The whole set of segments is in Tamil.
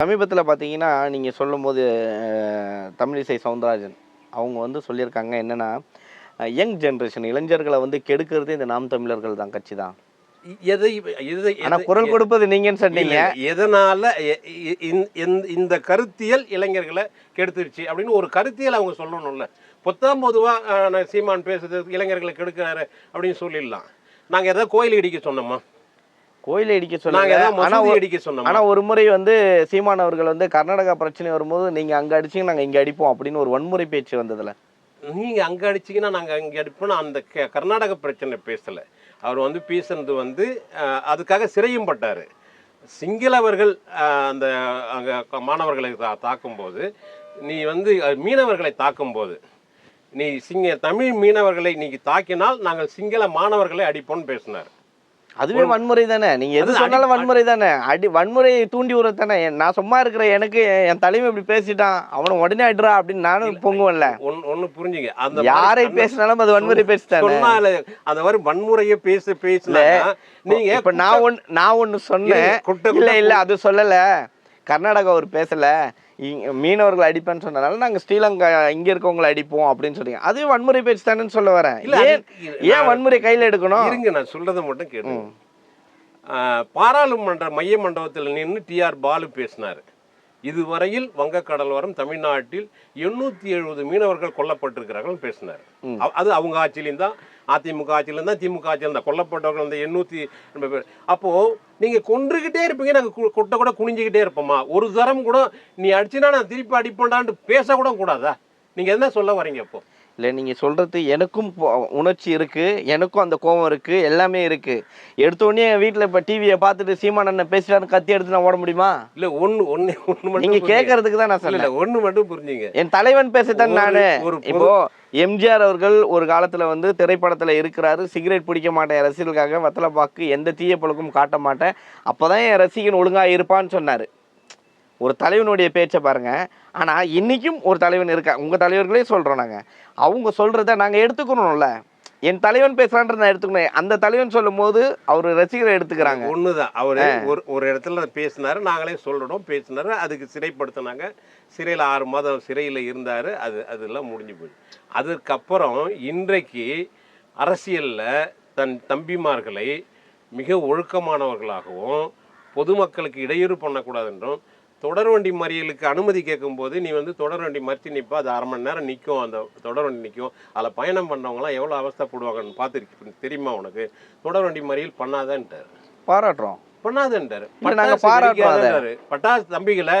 சமீபத்தில் பார்த்தீங்கன்னா நீங்கள் சொல்லும்போது தமிழிசை சவுந்தரராஜன் அவங்க வந்து சொல்லியிருக்காங்க என்னன்னா யங் ஜென்ரேஷன் இளைஞர்களை வந்து கெடுக்கிறது இந்த நாம் தமிழர்கள் தான் கட்சி தான். எதை எதை ஆனா எதை- குரல் கொடுப்பது நீங்கன்னு சொன்னீங்க. எதனால இந்த- கருத்தியல் இளைஞர்களை கெடுத்துருச்சு அப்படின்னு ஒரு கருத்தியல் அவங்க சொல்லணும்ல. பொத்தாம் பொதுவாக சீமான் பேசுறது இளைஞர்களை கெடுக்கிறாரு அப்படின்னு சொல்லிடலாம். நாங்க ஏதாவது கோயில் இடிக்க சொன்னோமா? கோயிலை இடிக்க சொன்னாங்க இடிக்க சொன்னோமா? ஆனா ஒரு முறை வந்து சீமான் அவர்கள் வந்து கர்நாடகா பிரச்சனை வரும்போது நீங்க அங்க அடிச்சீங்க நாங்க இங்க அடிப்போம் அப்படின்னு ஒரு வன்முறை பேச்சு வந்ததுல. நீங்க அங்க அடிச்சீங்கன்னா நாங்க அங்க அடிப்போம். அந்த க- கர்நாடக பிரச்சனை பேசல. அவர் வந்து பேசுனது வந்து அதுக்காக சிறையும் பட்டாரு. சிங்களவர்கள் அந்த அங்க மாணவர்களை தா தாக்கும்போது நீ வந்து மீனவர்களை தாக்கும்போது நீ சிங்க தமிழ் மீனவர்களை நீ தாக்கினால் நாங்கள் சிங்கள மாணவர்களை அடிப்போம்னு பேசினார். அதுவே வன்முறை தானே? நீங்க எது சொன்னாலும் வன்முறை தானே? அடி வன்முறையை தூண்டி விடுறது தானே? நான் சும்மா இருக்கிற எனக்கு என் தலைமை இப்படி பேசிட்டான் அவனை உடனே அடிறா அப்படின்னு நானும் பொங்குவேன்ல. ஒன்னு ஒன்னு புரிஞ்சுங்க. அந்த யாரை பேசினாலும் அது வன்முறை சொன்னால அந்த மாதிரி வன்முறையை பேச பேசினா நீங்க இப்ப நான் ஒன்னு நான் ஒன்னு சொன்னேன். இல்ல இல்ல அது சொல்லல. கர்நாடகா அவர் பேசல. மீனவர்களை அடிப்பேன்னு சொன்னனால நாங்க ஸ்ரீலங்கா இங்க இருக்கவங்களை அடிப்போம் அப்படின்னு சொல்றீங்க. அது வன்முறை பேச்சு தானேன்னு சொல்ல வரேன். இல்ல, ஏன் வன்முறை கையில எடுக்கணும்? இருங்க நான் சொல்றதை மட்டும் கேட்டு பாராளுமன்ற மைய மண்டபத்தில் நின்று டிஆர் பாலு பேசினார். இதுவரையில் வங்கக்கடலோரம் தமிழ்நாட்டில் எண்ணூத்தி எழுபது மீனவர்கள் கொல்லப்பட்டிருக்கிறார்கள் பேசினார். அது அவங்க ஆட்சியிலும் தான் அதிமுக ஆட்சியிலும் தான் திமுக ஆட்சியிலும் தான். கொல்லப்பட்டவர்கள் அந்த எண்ணூத்தி எண்பது பேர். அப்போ நீங்க கொன்றுகிட்டே இருப்பீங்க நாங்க கு- கொட்ட கூட குனிஞ்சுக்கிட்டே இருப்போமா? ஒரு தரம் கூட நீ அடிச்சினா நான் திருப்பி அடிப்பேன்டான்னு பேச கூட கூடாதா? நீங்க என்ன சொல்ல வரீங்க அப்போ? இல்ல நீங்க சொல்றது எனக்கும் உணர்ச்சி இருக்கு எனக்கும் அந்த கோபம் இருக்கு எல்லாமே இருக்கு. எடுத்த உடனே என் வீட்டுல இப்ப டிவியை பார்த்துட்டு சீமான் அண்ணன் கத்தி எடுத்து நான் ஓட முடியுமா? இல்ல ஒண்ணு ஒண்ணு ஒண்ணு மட்டும் நீங்க புரிஞ்சுங்க. கேட்கறதுக்கு தான் நான் இல்ல ஒண்ணு மட்டும் புரிஞ்சுங்க. என் தலைவன் பேசத்தான் நானு. ஒரு இப்போ எம்ஜிஆர் அவர்கள் ஒரு காலத்துல வந்து திரைப்படத்துல இருக்கிறாரு சிகரெட் பிடிக்க மாட்டேன் என் ரசிகர்களுக்காக வெத்தலை பாக்கு எந்த தீய பழக்கமும் காட்ட மாட்டேன். அப்பதான் என் ரசிகன் ஒழுங்கா இருப்பான்னு சொன்னாரு. ஒரு தலைவனுடைய பேச்சை பாருங்க. ஆனா இன்னைக்கும் ஒரு தலைவன் இருக்கா? உங்க தலைவர்களே சொல்றோம் நாங்க. அவங்க சொல்றத நாங்க எடுத்துக்கணும்ல. என் தலைவன் பேசுறான்றத நான் எடுத்துக்கணும். அந்த தலைவன் சொல்லும் போது அவர் ரசிகரை எடுத்துக்கிறாங்க. ஒண்ணுதான். அவரு ஒரு ஒரு இடத்துல பேசினாரு நாங்களே சொல்றோம் பேசினாரு அதுக்கு சிறைப்படுத்தினாங்க. சிறையில் ஆறு மாதம் சிறையில் இருந்தாரு அது அதெல்லாம் முடிஞ்சு போயிடுச்சு அதுக்கப்புறம் இன்றைக்கு அரசியல்ல தன் தம்பிமார்களை மிக ஒழுக்கமானவர்களாகவும் பொதுமக்களுக்கு இடையூறு பண்ணக்கூடாது என்றும் தொடர்வண்டி மறியலுக்கு அனுமதி கேட்கும்போது நீ வந்து தொடர்வண்டி மறித்து நிற்ப அது அரை மணி நேரம் நிற்கும் அந்த தொடர்வண்டி நிற்கும் அதில் பயணம் பண்ணவங்களாம் எவ்வளோ அவஸ்தைப்படுவாங்கன்னு பார்த்துருக்கு தெரியுமா உனக்கு? தொடர்வண்டி மறியல் பண்ணாதன்ட்டார். பாராட்டுறோம். பண்ணாதன்ட்டாரு. இல்ல, நாங்க பட்டாசு தம்பிகளை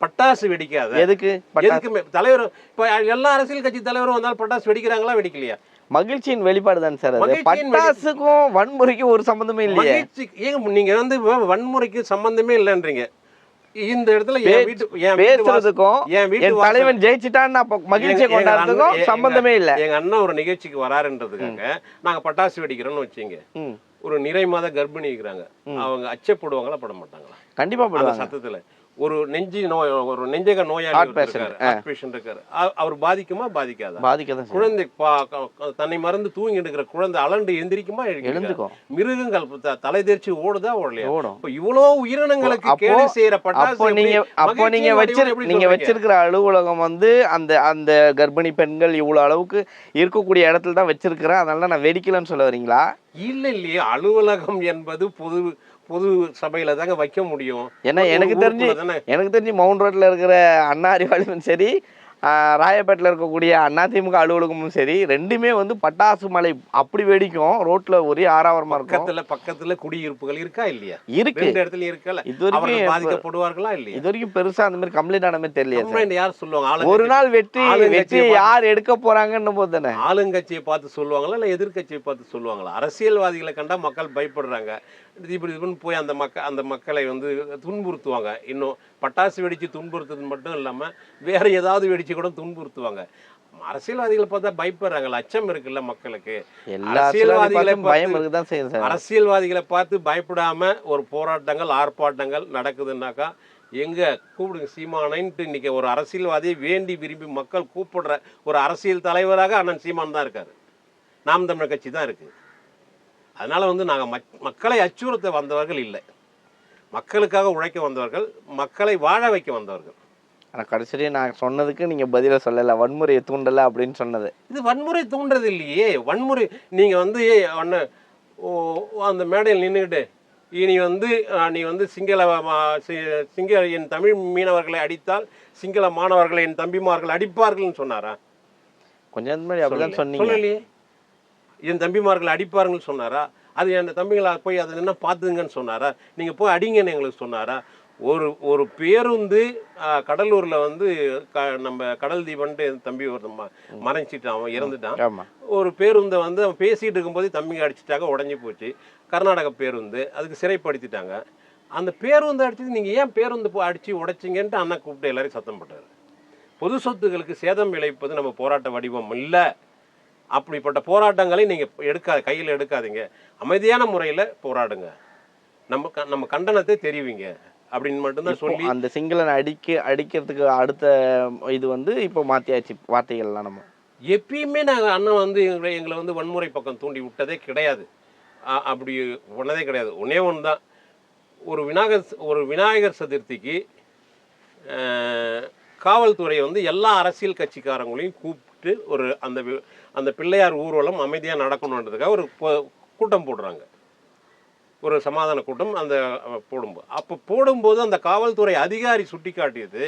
பட்டாசு வெடிக்காத. எதுக்கு? எதுக்குமே தலைவர் இப்ப எல்லா அரசியல் கட்சி தலைவரும் வந்தாலும் பட்டாசு வெடிக்கிறாங்களா வெடிக்கலையா? மகிழ்ச்சியின் வெளிப்பாடு தான் சார் பட்டாசுக்கும் வன்முறைக்கும் ஒரு சம்பந்தமே இல்லையே. ஏங்க நீங்க வந்து வன்முறைக்கு சம்பந்தமே இல்லைன்றீங்க. இந்த இடத்துல என் வீட்டு என் வீட்டு வாச- பேசுறதுக்கும் என் வீட்டு தலைவன் ஜெயிச்சிட்டான்னு அப்ப மகிழ்ச்சியை கொண்டாடுறதுக்கும் சம்பந்தமே இல்ல. எங்க அண்ணன் ஒரு நிகழ்ச்சிக்கு வராருன்றதுக்காக நாங்க பட்டாசு வெடிக்கிறோம்னு வச்சீங்க. ஒரு நிறை மாத கர்ப்பிணி இருக்கிறாங்க அவங்க அச்சப்படுவாங்களா பட மாட்டாங்களா கண்டிப்பா போடுவாங்க. சத்தத்துல. ஒரு நெஞ்சு நோய் ஒரு நெஞ்சக நோயாளி இருக்காரு பேஷண்ட் அவர் பாதிக்குமா? பாதிக்காதா? பாதிக்கதான் செய்யும். குழந்தை தன்னை மறந்து தூங்கி எடுக்கிற குழந்தை அலண்டு எந்திரிக்குமா? எழுந்துக்கும் மிருகங்கள் தலை தேர்ச்சி ஓடுதா? ஓடலையா? ஓடும். இப்ப இவ்வளவு உயிரினங்களுக்கு கேடு செய்யற பட்டாசு நீங்க அப்போ நீங்க வச்சிரு நீங்க? வச்சிருக்கிற அலுவலகம் வந்து அந்த அந்த கர்ப்பிணி பெண்கள் இவ்வளவு அளவுக்கு இருக்கக்கூடிய இடத்துல தான் வச்சிருக்கிறேன். அதனால நான் வெடிக்கலன்னு சொல்ல வரீங்களா? இல்ல இல்லையே. அலுவலகம் என்பது பொது பொது சபையில தாங்க வைக்க முடியும். ஏன்னா எனக்கு தெரிஞ்சு எனக்கு தெரிஞ்சு மவுண்ட் ரோட்ல இருக்கிற அண்ணா அறிவாலயமும் சரி ராயப்பேட்டில் இருக்கக்கூடிய அதிமுக அலுவலகமும் சரி ரெண்டுமே வந்து பட்டாசு மலை அப்படி வெடிக்கும். ரோட்ல ஒரே ஆறாவரமா இருக்கும். பக்கத்துல பக்கத்துல குடியிருப்புகள் இருக்கா இல்லையா? இருக்கு. ரெண்டு இடத்துல இருக்கல. இது வரைக்கும் பாதிக்கப்படுவார்களா இல்லையா? இது வரைக்கும் பெருசா அந்த மாதிரி கம்ப்ளைண்ட் ஆன மாதிரி தெரியல யார் சொல்லுவாங்க? ஒரு நாள் வெற்றி வெற்றி யார் எடுக்க போறாங்கன்னும் போது தானே. ஆளுங்கட்சியை பார்த்து சொல்லுவாங்களா இல்ல எதிர்க்கட்சியை பார்த்து சொல்லுவாங்களா? அரசியல்வாதிகளை கண்டா மக்கள் பயப்படுறாங்க. இப்படின்னு போய் அந்த மக்க அந்த மக்களை வந்து துன்புறுத்துவாங்க. இன்னும் பட்டாசு வெடிச்சு துன்புறுத்துறது மட்டும் இல்லாம வேற ஏதாவது வெடிச்சு கூட துன்புறுத்துவாங்க. அரசியல்வாதிகளை பார்த்தா பயப்படுறாங்கல்ல அச்சம் இருக்குல்ல மக்களுக்கு. அரசியல்வாதிகளை பயம் அரசியல்வாதிகளை பார்த்து பயப்படாம ஒரு போராட்டங்கள் ஆர்ப்பாட்டங்கள் நடக்குதுன்னாக்கா எங்க கூப்பிடுங்க சீமானைன்ட்டு இன்னைக்கு ஒரு அரசியல்வாதியை வேண்டி விரும்பி மக்கள் கூப்பிடுற ஒரு அரசியல் தலைவராக அண்ணன் சீமான் தான் இருக்காரு. நாம் தமிழர் கட்சி தான் இருக்கு. அதனால வந்து நாங்க மக்- மக்களை அச்சுறுத்த வந்தவர்கள் இல்லை. மக்களுக்காக உழைக்க வந்தவர்கள் மக்களை வாழ வைக்க வந்தவர்கள். ஆனால் கடைசியிலே நான் சொன்னதுக்கு நீங்கள் பதிலை சொல்லலை. வன்முறையை தூண்டலை அப்படின்னு சொன்னது. இது வன்முறை தூண்டுறது இல்லையே வன்முறை நீங்கள் வந்து ஓ அந்த மேடையில் நின்றுக்கிட்டு இனி வந்து நீ வந்து சிங்கள சிங்கள என் தமிழ் மீனவர்களை அடித்தால் சிங்கள மாணவர்களை என் தம்பிமார்கள் அடிப்பார்கள்னு சொன்னாரா? கொஞ்சம் முன்னாடி அப்படிதான் சொன்னீங்க. என் தம்பிமார்கள் அடிப்பாருங்கன்னு சொன்னாரா? அது என் தம்பிகளை போய் அதை என்ன பார்த்துங்கன்னு சொன்னாரா? நீங்கள் போய் அடிங்கன்னு எங்களுக்கு சொன்னாரா? ஒரு ஒரு பேருந்து கடலூர்ல வந்து க நம்ம கடல் தீபன்ட்டு என் தம்பி ஒரு மறைஞ்சிட்டான் அவன் இறந்துட்டான். ஒரு பேருந்தை வந்து அவன் பேசிகிட்டு இருக்கும்போது தம்பிங்க அடிச்சிட்டாங்க உடஞ்சி போச்சு. கர்நாடக பேருந்து அதுக்கு சிறைப்படுத்திட்டாங்க. அந்த பேருந்து அடிச்சது நீங்கள் ஏன் பேருந்து போ- அடிச்சு உடைச்சிங்கன்ட்டு அண்ணா கூப்பிட்டு எல்லாரையும் சத்தம் போட்டார். பொது சொத்துக்களுக்கு சேதம் விளைவிப்பது நம்ம போராட்ட வடிவம் இல்லை. அப்படிப்பட்ட போராட்டங்களை நீங்கள் எடுக்கா கையில் எடுக்காதீங்க. அமைதியான முறையில் போராடுங்க. நம்ம க- நம்ம கண்டனத்தை தெரிவிங்க. அப்படின்னு மட்டும்தான் சொல்லி அந்த சிங்களனை அடிக்க அடிக்கிறதுக்கு அடுத்த இது வந்து இப்போ மாற்றியாச்சு வார்த்தைகள்லாம் நம்ம. எப்பயுமே நாங்கள் அண்ணன் வந்து எங்களை எங்களை வந்து வன்முறை பக்கம் தூண்டி விட்டதே கிடையாது. அப்படி ஒன்றதே கிடையாது. ஒன்றே ஒன்று தான் ஒரு விநாயகர் ஒரு விநாயகர் சதுர்த்திக்கு காவல்துறை வந்து எல்லா அரசியல் கட்சிக்காரங்களையும் கூப்பிட்டு ஒரு அந்த அந்த பிள்ளையார் ஊர்வலம் அமைதியாக நடக்கணுன்றதுக்காக ஒரு கூட்டம் போடுறாங்க. ஒரு சமாதான கூட்டம் அந்த போடும்போது அப்போ போடும்போது அந்த காவல்துறை அதிகாரி சுட்டி காட்டியது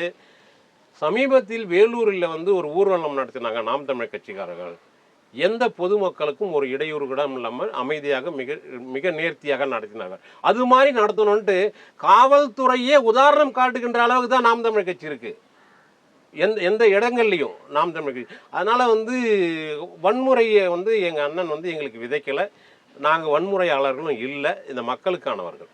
சமீபத்தில் வேலூரில் வந்து ஒரு ஊர்வலம் நடத்தினாங்க நாம் தமிழ் கட்சிக்காரர்கள். எந்த பொதுமக்களுக்கும் ஒரு இடையூறு கூட இல்லாமல் அமைதியாக மிக மிக நேர்த்தியாக நடத்தினாங்க. அது மாதிரி நடத்தணும்ன்ட்டு காவல்துறையே உதாரணம் காட்டுகின்ற அளவுக்கு தான் நாம் தமிழ் கட்சி இருக்குது எந்த எந்த இடங்கள்லையும் நாம் தமிழ் அதனால் வந்து வன்முறையை வந்து எங்கள் அண்ணன் வந்து எங்களுக்கு விதைக்கலை. நாங்கள் வன்முறையாளர்களும் இல்லை இந்த மக்களுக்கானவர்கள்.